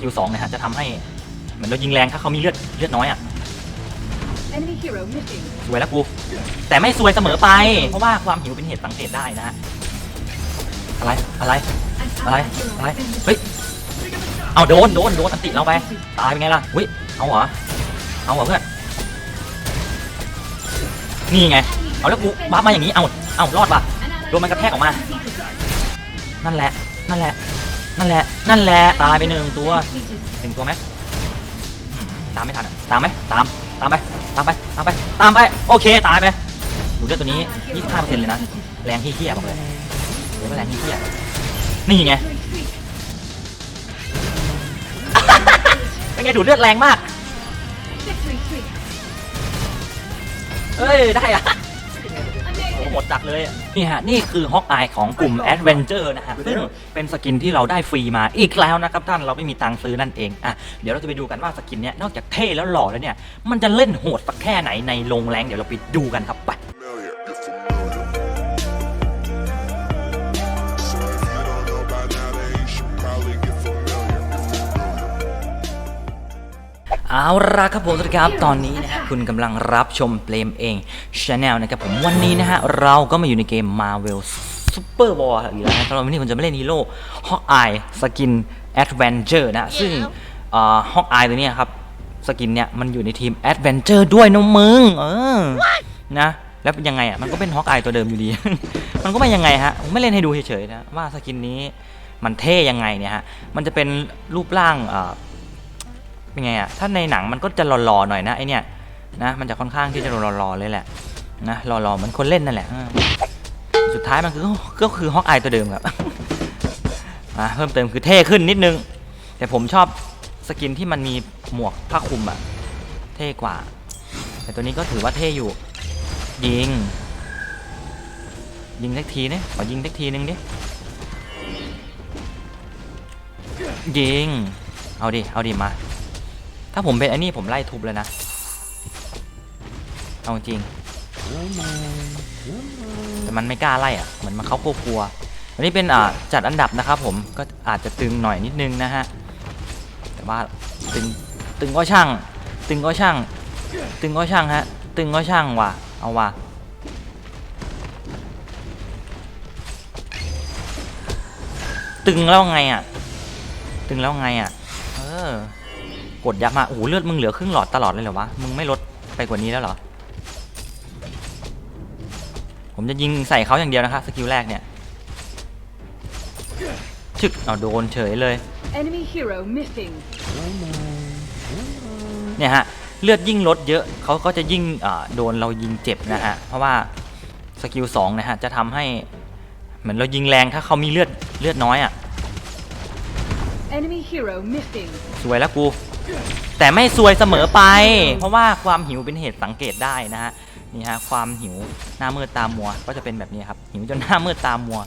กิลสองนะฮะจะทำให้เหมือนเรายิงแรงถ้าเขามีเลือดเลือดน้อยอะ Enemy hero missing. สวยแล้วกูแต่ไม่สวยเสมอไป เพราะว่าความหิวเป็นเหตุสังเกตได้นะฮะอะไรอะไร An อะไร ally hero อะไร has been เฮ้ย เอาโดนโดนโดนอันติเราไป ตายเป็นไงล่ะอุ้ยเอาเหรอ เอาเหรอเพื่อน นี่ไง เอาแล้วกูบัฟมาอย่างนี้ เอาเอารอดป่ะ An ally โดนมันกระแทกออกมา defeated. นั่นแหละ นั่นแหละ นั่นแหละ นั่นแหละ ตายไปหนึ่งตัวหนึ่งตัวไหมตามไม่ทันอะตามไหมตาม ตามไป ตามไป ตามไป ตามไป โอเค ตายไปดูเลือดตัวนี้25%เลยนะ แรงที่เหี้ยบอกเลยเดี๋ยวแรงที่เหี้ยนี่ไง เป็นไงดูเลือดแรงมาก เอ้ย ได้อะ โอ้โหหมดจักเลยนี่ฮะนี่คือฮอกอายของกลุ่ม Adventure นะฮะซึ่งเป็นสกินที่เราได้ฟรีมาอีกแล้วนะครับท่านเราไม่มีตังค์ซื้อนั่นเองอะเดี๋ยวเราจะไปดูกันว่าสกินเนี้ยนอกจากเท่แล้วหล่อแล้วเนี่ยมันจะเล่นโหดสักแค่ไหนในลงแรงเดี๋ยวเราไปดูกันครับไป เอาละครับผมสวัสดีครับตอนนี้นะฮะคุณกำลังรับชมเปลมเองชาแนลนะครับผมวันนี้นะฮะเราก็มาอยู่ในเกม Marvel Super War อีกแล้วนะสำหรับวันนี้ผมจะไม่เล่นฮีโร่ฮอกอายสกิน Adventure นะซึ่งฮอกอายตัวเนี้ยครับสกินเนี่ยมันอยู่ในทีม Adventure ด้วยนะมึงเออนะแล้วเป็นยังไงอะมันก็เป็นฮอกอายตัวเดิมอยู่ดี มันก็ไม่ยังไงฮะผมไม่เล่นให้ดูเฉยๆนะว่าสกินนี้มันเท่ยังไงเนี่ยฮะมันจะเป็นรูปร่าง เป็นไงอะถ้าในหนังมันก็จะหล่อๆหน่อยนะไอเนี่ยนะมันจะค่อนข้างที่จะหล่อๆเลยแหละนะหล่อๆเหมือนคนเล่นนั่นแหละสุดท้ายมันคือก็คือฮอกอายตัวเดิมครับอะเพิ่มเติมคือเท่ขึ้นนิดนึง แต่ผมชอบสกินที่มันมีหมวกผ้าคลุมอะเท่กว่า แต่ตัวนี้ก็ถือว่าเท่อยู่ ยิง ยิงสักทีเนี่ยขอยิงสักทีนึงดิยิง เอาดิ เอาดิมา ถ้าผมเป็นอันนี้ผมไล่ทุบเลยนะ เอาจริง แต่มันไม่กล้าไล่อะ เหมือนมันเขากลัวๆวันนี้เป็นอ่าจัดอันดับนะครับผม ก็อาจจะตึงหน่อยนิดนึงนะฮะ แต่ว่าตึงตึงก็ช่าง ตึงก็ช่าง ตึงก็ช่างฮะ ตึงก็ช่างว่ะ เอาว่ะตึงแล้วไงอะ ตึงแล้วไงอะ เออ กดยับมาโอ้โหเลือดมึงเหลือครึ่งหลอดตลอดเลยเหรอวะ มึงไม่ลดไปกว่านี้แล้วเหรอ ผมจะยิงใส่เขาอย่างเดียวนะครับสกิลแรกเนี่ยชึกเอาโดนเฉยเลย Enemy hero missing. เนี่ยฮะเลือดยิ่งลดเยอะเขาก็จะยิ่งอ่าโดนเรายิงเจ็บนะฮะเพราะว่าสกิลสองนะฮะจะทำให้เหมือนเรายิงแรงถ้าเขามีเลือดเลือดน้อยอะ Enemy hero missing. สวยแล้วกู แต่ไม่สวยเสมอไป เพราะว่าความหิวเป็นเหตุสังเกตได้นะฮะนี่ฮะความหิวหน้ามืดตามัว ก็จะเป็นแบบนี้ครับหิวจนหน้ามืดตามัว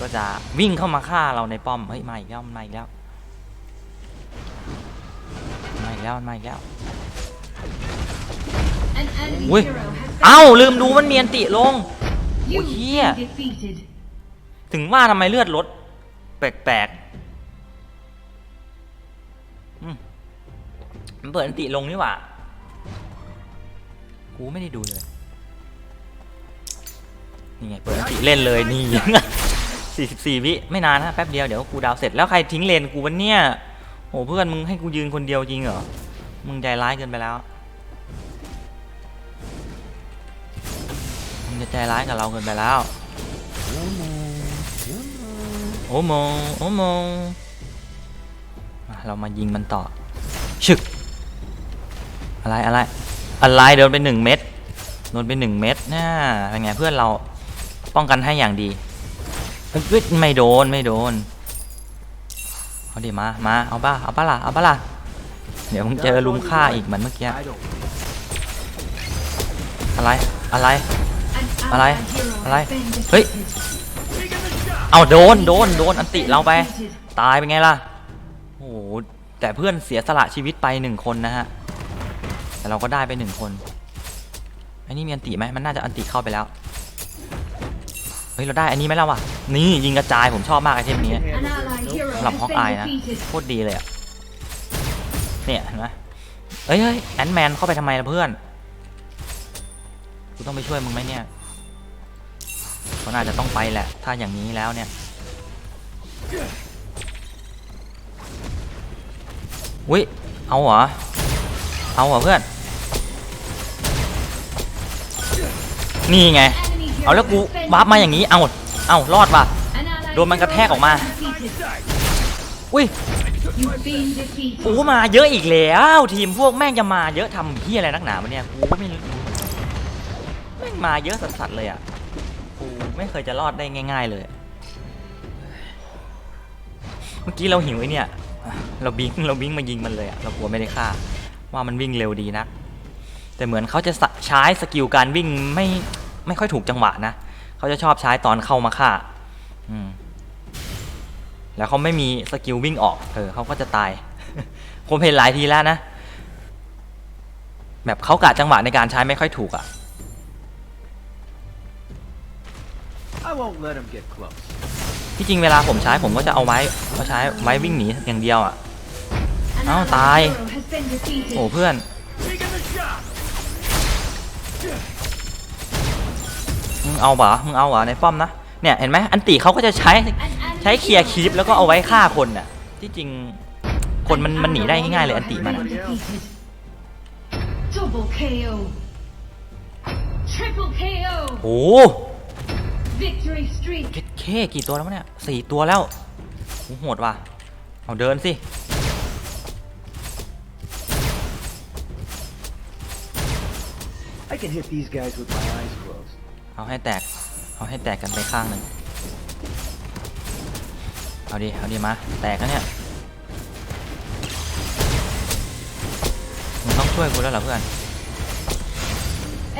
ก็จะวิ่งเข้ามาฆ่าเราในป้อมเฮ้ยมาอีกแล้วมาอีกแล้วมาอีกแล้วมาอีกแล้ว An enemy Ui. hero has been เอ้าลืมดูมันเมียนติลง You've Ui, yeah. been defeated. ถึงว่าทำไมเลือดลดแปลกๆ มันเปิดอันติลงนี่หว่า กูไม่ได้ดูเลย นี่ไงเปิดอันติเล่นเลยนี่ 44 วิไม่นานนะแป๊บเดียวเดี๋ยวกูดาวเสร็จแล้วใครทิ้งเลนกูวันเนี่ยโอ้เพื่อนมึงให้กูยืนคนเดียวจริงเหรอ มึงใจร้ายเกินไปแล้ว มึงจะใจร้ายกับเราเกินไปแล้ว โอ้โมโอ้โมมาเรามายิงมันต่อ ชึก อะไรอะไรอะไรโดนไปหนึ่งเม็ดโดนไปหนึ่งเม็ดน่าเป็นไงเพื่อนเราป้องกันให้อย่างดีไม่โดนไม่โดนเอาดิมามาเอาป่ะเอาป่ะล่ะเอาป่ะล่ะเดี๋ยวมึงเจอลุมฆ่าอีกเหมือนเมื่อกี้อะไรอะไร An Alright, ally hero alright. has been Hey. defeated. เอาโดนโดนโดนอันติเราไป ตายเป็นไงล่ะโอ้โหแต่เพื่อนเสียสละชีวิตไปหนึ่งคนนะฮะ แต่เราก็ได้ไปหนึ่งคนไอ้นี่มีอันติไหมมันน่าจะอันติเข้าไปแล้ว เฮ้ย เราได้อันนี้ไหมล่ะวะ นี่ยิงกระจายผมชอบมากไอเทมนี้สำหรับฮอกอายนะโคตรดีเลยอะเนี่ยเห็นไหมเอ้ยเฮ้ยแอนแมนเข้าไปทำไมล่ะเพื่อนกูต้องไปช่วยมึงไหมเนี่ยเขาน่าจะต้องไปแหละ ถ้าอย่างนี้แล้วเนี่ยอุ้ยเอาเหรอ เอาเหรอเพื่อน นี่ไง เอาแล้วกู has been วามาอย่างนี้ เอาเอารอดว่ะ โดนมันกระแทกออกมา อุ้ย You've been defeated. โอ้มาเยอะอีกแล้ว ทีมพวกแม่งจะมาเยอะทำที่อะไรนักหนาวะเนี่ยกูไม่รู้แม่งมาเยอะสัสๆเลยอะกูไม่เคยจะรอดได้ง่าย ๆเลย เมื่อกี้เราหิวไอ้เนี่ย เราบิงเราบิงมายิงมันเลยอะเรากลัวไม่ได้ฆ่า ว่ามันวิ่งเร็วดีนะ แต่เหมือนเขาจะสะใช้สกิลการวิ่งไม่ไม่ค่อยถูกจังหวะนะเขาจะชอบใช้ตอนเข้ามาฆ่าอืมแล้วเขาไม่มีสกิลวิ่งออกเออเขาก็จะตายผมเห็นหลายทีแล้วนะ แบบเขากะจังหวะในการใช้ไม่ค่อยถูกอะ่ะ I won't let him get close. ที่จริงเวลาผมใช้ผมก็จะเอาไว้เอาใช้ไว้วิ่งหนีอย่างเดียวอะ่ะ An Oh, allied die. hero has been defeated. โอ้เพื่อน มึงเอาเหรอมึงเอาเหรอในป้อมนะ เนี่ยเห็นไหมอันติเขาก็จะใช้ใช้เคลียร์คีปแล้วก็เอาไว้ฆ่าคนน่ะ ที่จริงคนมันมันหนีได้ง่ายๆเลยอันติมันอะ Double KO. Triple KO. โอ้ Victory streak. เจ็ดเคกี่ตัวแล้ววะเนี่ยสี่ตัวแล้วโหโหดว่ะ เอาเดินสิ I can hit these guys with my eyes closed. เอาให้แตก เอาให้แตกกันไปข้างหนึ่งเอาดิ เอาดิมา แตกแล้วเนี่ย มึงต้องช่วยกูแล้วเหรอเพื่อน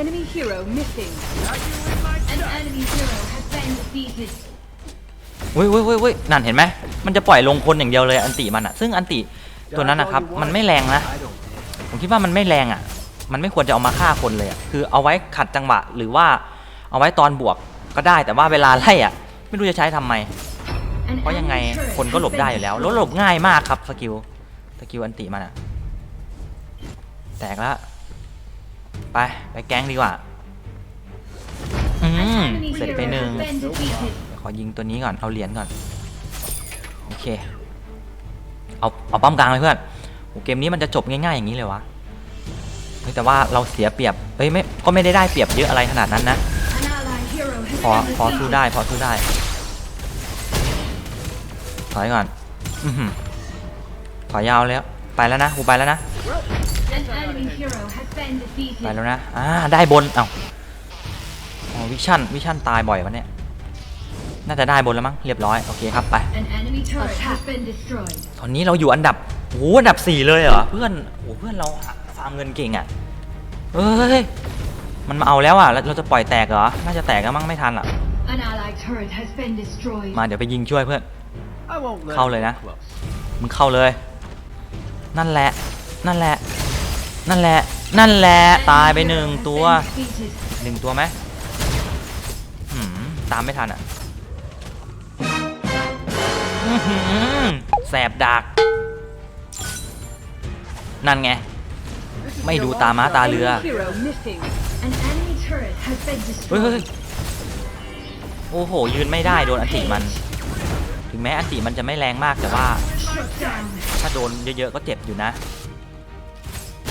Enemy hero missing. An enemy hero has been defeated. อุ้ยอุ้ยอุ้ยอุ้ยนั่นเห็นไหม มันจะปล่อยลงคนอย่างเดียวเลยอันติมันอะซึ่งอันติตัวนั้นนะครับ มันไม่แรงนะ I don't care. ผมคิดว่ามันไม่แรงอะ มันไม่ควรจะเอามาฆ่าคนเลยอะคือเอาไว้ขัดจังหวะหรือว่าเอาไว้ตอนบวกก็ได้แต่ว่าเวลาไล่อะ ไม่รู้จะใช้ทำไม เพราะยังไงคนก็หลบได้อยู่แล้วแล้วหลบง่ายมากครับสกิลสกิลอันติมันอะแตกแล้วไปไปแก๊งดีกว่าอืมเสร็จไปหนึ่งขอยิงตัวนี้ก่อนเอาเหรียญก่อนโอเคเอาเอาป้อมกลางเลยเพื่อนโอเกมนี้มันจะจบง่ายๆอย่างนี้เลยวะ แต่ว่าเราเสียเปรียบเฮ้ยไม่ก็ไม่ได้ได้เปรียบเยอะอะไรขนาดนั้นนะพอพอสู้ได้พอสู้ได้ถอยก่อนถอยยาวแล้วไปแล้วนะกูไปแล้วนะไปแล้วนะอ่าได้บนเอ้าวิชั่นวิชั่นตายบ่อยวะเนี่ยน่าจะได้บนแล้วมั้งเรียบร้อยโอเคครับไปตอนนี้เราอยู่อันดับโอ้โหอันดับสี่เลยเหรอเพื่อนโอ้โหเพื่อนเราาร์มเงินเก่งอะเอ้ยมันมาเอาแล้วอะแล้วเราจะปล่อยแตกเหรอน่าจะแตกแล้วมั้งไม่ทันอะ An allied turret has been destroyed. มาเดี๋ยวไปยิงช่วยเพื่อน I won't let Khâu him เลยนะ get close. มึงเข้าเลย นั่นแหละ นั่นแหละ นั่นแหละ นั่นแหละ An ตายไป enemy หนึ่ง hero has ตัว been defeated. หนึ่งตัวไหมหืมตามไม่ทันอะอื้อหือแสบดัก นั่นไง This is ไม่ their ดู long ตาม้า shot. ตาเรือ Enemy hero missing. An enemy turret has been เฮ้ยเฮ้ย destroyed. โอ้โห ยืนไม่ได้โดนอันติมัน ถึงแม้อันติมันจะไม่แรงมากแต่ว่า Shut down. ถ้าโดนเยอะๆก็เจ็บอยู่นะ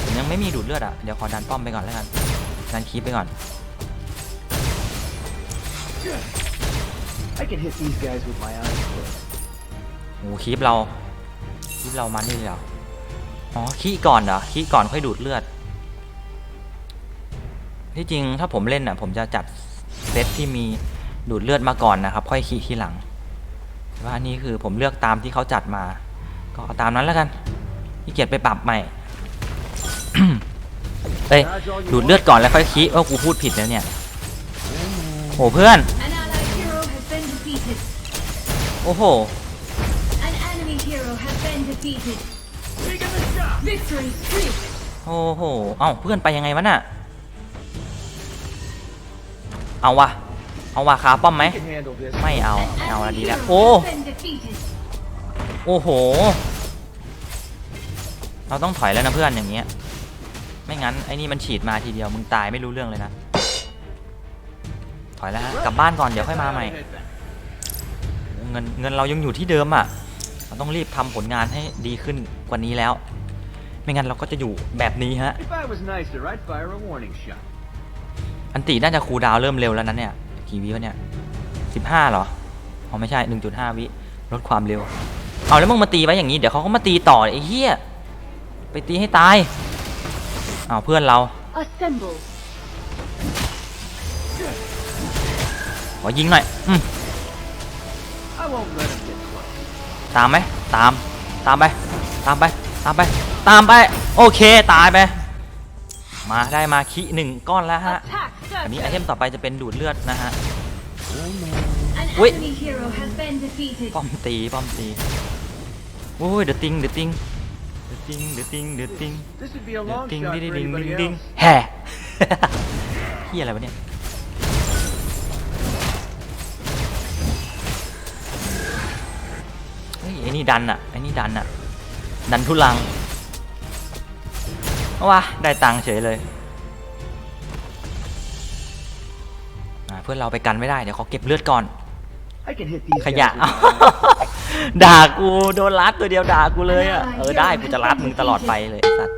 ผมยังไม่มีดูดเลือดอะ เดี๋ยวขอดันป้อมไปก่อนแล้วกันดันคีปไปก่อน I can hit these guys with my eyes closed. โอ้โหคีปเรา คีปเรามานี่เลยเหรอ อ๋อคีก่อนเหรอคีก่อนค่อยดูดเลือด ที่จริงถ้าผมเล่นอะ ผมจะจัดเซตที่มีดูดเลือดมาก่อนนะครับ ค่อยคีทีหลังแต่ว่าอันนี้คือผมเลือกตามที่เขาจัดมา ก็ตามนั้นแล้วกันขี้เกียจไปปรับใหม่เอ้ยดูดเลือดก่อนแล้วค่อยคีว่ากูพูดผิดแล้วเนี่ยโอ้เพื่อน โอ้โห An enemy hero has been defeated. Victory streak. โอ้โห เอ้าเพื่อนไปยังไงวะน่ะ เอาวะเอาว่าคาป้อมไหม I can handle this. ไม่เอา An ไม่เอาละ enemy ดีแล้ว hero โอ้ has been defeated. โอ้โห เราต้องถอยแล้วนะเพื่อนอย่างเงี้ย ไม่งั้นไอ้นี่มันฉีดมาทีเดียวมึงตายไม่รู้เรื่องเลยนะ ถอยแล้วฮะ กลับบ้านก่อนเดี๋ยวค่อยมาใหม่ เงินเงินเรายังอยู่ที่เดิมอะ เราต้องรีบทำผลงานให้ดีขึ้นกว่านี้แล้ว ไม่งั้นเราก็จะอยู่แบบนี้ฮะ If I was nicer, I'd fire a warning shot. อันติน่าจะคูลดาวน์เริ่มเร็วแล้วนั้นเนี่ย กี่วิวะเนี่ยสิบห้าเหรอ อ๋อไม่ใช่หนึ่งจุดห้าวิ ลดความเร็ว เอาแล้วมึงมาตีไว้อย่างนี้ เดี๋ยวเขาก็มาตีต่อไอ้เหี้ย ไปตีให้ตาย เอาเพื่อนเรา Assemble. ขอยิงหน่อย อืม ตามไหมตาม ตามไป ตามไป ตามไป ตามไป โอเค ตายไป มาได้มาคิหนึ่งก้อนแล้วฮะ Attack อันนี้ไอ surface. เทมต่อไปจะเป็นดูดเลือดนะฮะ An Wait. enemy hero has been defeated. ป้อมตี ป้อมตีโอ้ยเดือดติงเดือดติงเดือดติงเดือดติงเดือดติง This would be a เดือด long ติง shot ดิ for ดิงดิง anybody ดิง else. แห่เฮียอะไรวะเนี่ย นี่ดันอะไอ้นี่ดันอะดันทุลังเอาวะได้ตังค์เฉยเลยอ่าเพื่อนเราไปกันไม่ได้ เดี๋ยวเขาเก็บเลือดก่อน I can hit these ข guys ยะ with my- ด่ากูโดนลัดตัวเดียวด่ากูเลยอะ เออได้กูจะลัดมึงตลอดไปเลยไอ้สัตว์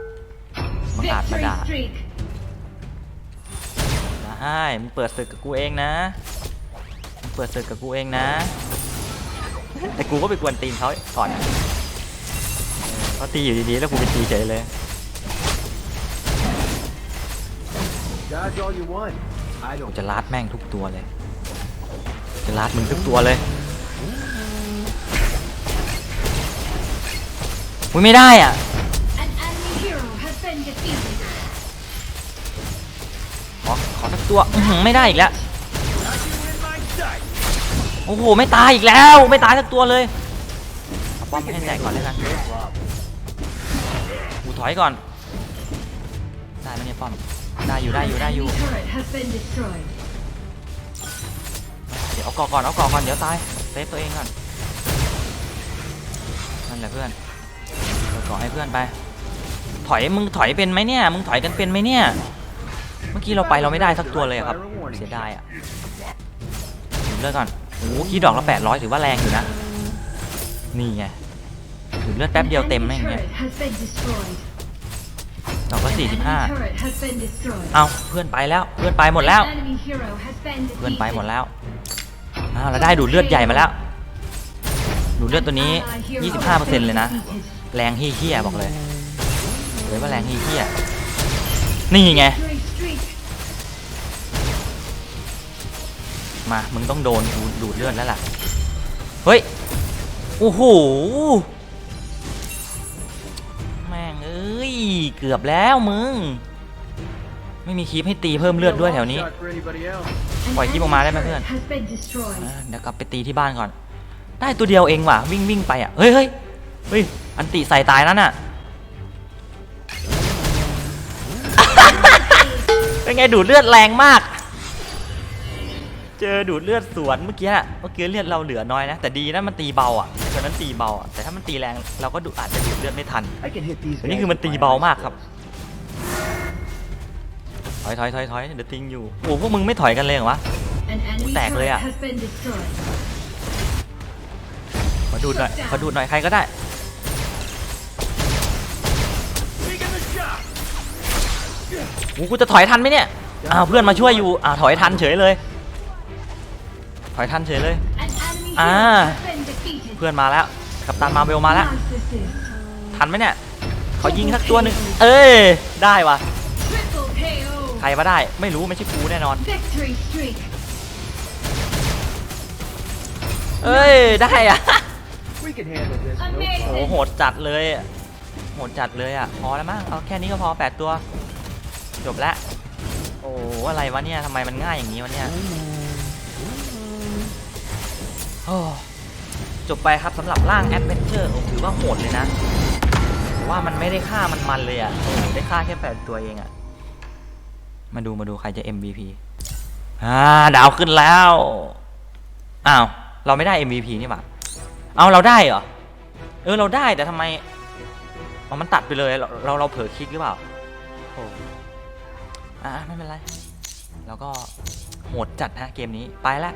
มึงอาจมา Victory ด่า streak. ได้มึงเปิดศึกกับกูเองนะมึงเปิดศึกกับกูเองนะ แต่กูก็ไปกวนตีนเขาก่อนอะเขาตีอยู่ดีๆแล้วกูไปตีเฉยเลย Dodge all you want. I กู don't. จะลัดแม่งทุกตัวเลย จะลัดมึงทุกตัวเลยมึงไม่ได้อะ An enemy hero has been defeated. ขอขอสักตัวอื้อหือไม่ได้อีกแล้ว โอ้โห ไม่ตายอีกแล้ว ไม่ตายสักตัวเลยเอาป้อมให้แตกก่อนเลยกันกูถอยก่อน ได้ไหมเนี่ยป้อม ได้อยู่ได้อยู่ได้อยู่ เดี๋ยวเอากอก่อนเอากอก่อนเดี๋ยวตาย เซฟตัวเองก่อน นั่นแหละเพื่อนเอาก่อให้เพื่อนไป ถอยมึงถอยเป็นไหมเนี่ย มึงถอยกันเป็นไหมเนี่ย เมื่อกี้เราไปเราไม่ได้สักตัวเลยอะครับ เสียดายอะเลือดก่อน โอ้คีย์ดอกละแปดร้อยถือว่าแรงอยู่นะ นี่ไงดูเลือดแป๊บเดียวเต็มแม่งเนี่ยดอกละสี่สิบห้าเอาเพื่อนไปแล้ว เพื่อนไปหมดแล้ว เพื่อนไปหมดแล้วอ้าวเราได้ดูดเลือดใหญ่มาแล้ว ดูดเลือดตัวนี้ 25%เลยนะ แรงเฮี้ยๆบอกเลยเลยว่าแรงเฮี้ยๆนี่ไง มา มึงต้องโดนกูดูดเลือดแล้วล่ะ เฮ้ย โอ้โห แม่งเอ้ย เกือบแล้วมึง ไม่มีคลิปให้ตีเพิ่มเลือดด้วยแถวนี้ ปล่อยคลิปออกมาได้ไหมเพื่อนเดี๋ยวกลับไปตีที่บ้านก่อน ได้ตัวเดียวเองว่ะ วิ่งวิ่งไปอะ เฮ้ยเฮ้ยเฮ้ย อันติใส่ตายนั่นน่ะ เป็นไงดูดเลือดแรงมาก เจอดูดเลือดสวนเมื่อกี้เมื่อกี้เลือดเราเหลือน้อยนะ แต่ดีนะมันตีเบาอะตอนนั้นตีเบาอะแต่ถ้ามันตีแรงเราก็ดูอาจจะดูดเลือดไม่ทัน I can hit these อันนี้คือมันตีเบามากครับ ถอยถอยถอยถอยเดี๋ยวติงอยู่โอ้พวกมึงไม่ถอยกันเลยเหรอวะ An enemy Tẹt turret เลย ạ. has been destroyed. มาดูดหน่อยขอดูดหน่อยใครก็ได้กูจะถอยทันไหมเนี่ยอ้าวเพื่อนมาช่วยอยู่อ้าวถอยทันเฉยเลย ถอยทันเฉยเลย An enemy À. hero has been defeated. เพื่อนมาแล้ว กัปตันมาเบลมาแล้ว Narcissist. ทันไหมเนี่ยเขายิงสักตัวหนึ่งเอ้ย ได้ว่ะ Triple KO. ใครมาได้ ไม่รู้ไม่ใช่กูแน่นอน Victory streak. เอ้ย ได้อะ We can handle this. No Amazing. โอ้โหโหดจัดเลยอะโหดจัดเลยอะ พอแล้วมั้ง เอาแค่นี้ก็พอแปดตัว จบแล้ว โอ้อะไรวะเนี่ยทำไมมันง่ายอย่างนี้วะเนี่ยโอ้ จบไปครับสำหรับร่างแอดเวนเจอร์ถือว่าโหดเลยนะว่ามันไม่ได้ฆ่ามันมันเลยอะโอ้ได้ฆ่าแค่แปดตัวเองอะ มาดูมาดูใครจะ MVP อ่าดาวขึ้นแล้ว อ้าว เราไม่ได้ MVP นี่หว่าเอาเราได้เหรอ เออเราได้แต่ทำไมมันตัดไปเลย เราเราเราเผลอคลิกหรือเปล่าโอ้อ่าไม่เป็นไร แล้วก็โหดจัดฮะเกมนี้ไปแล้ว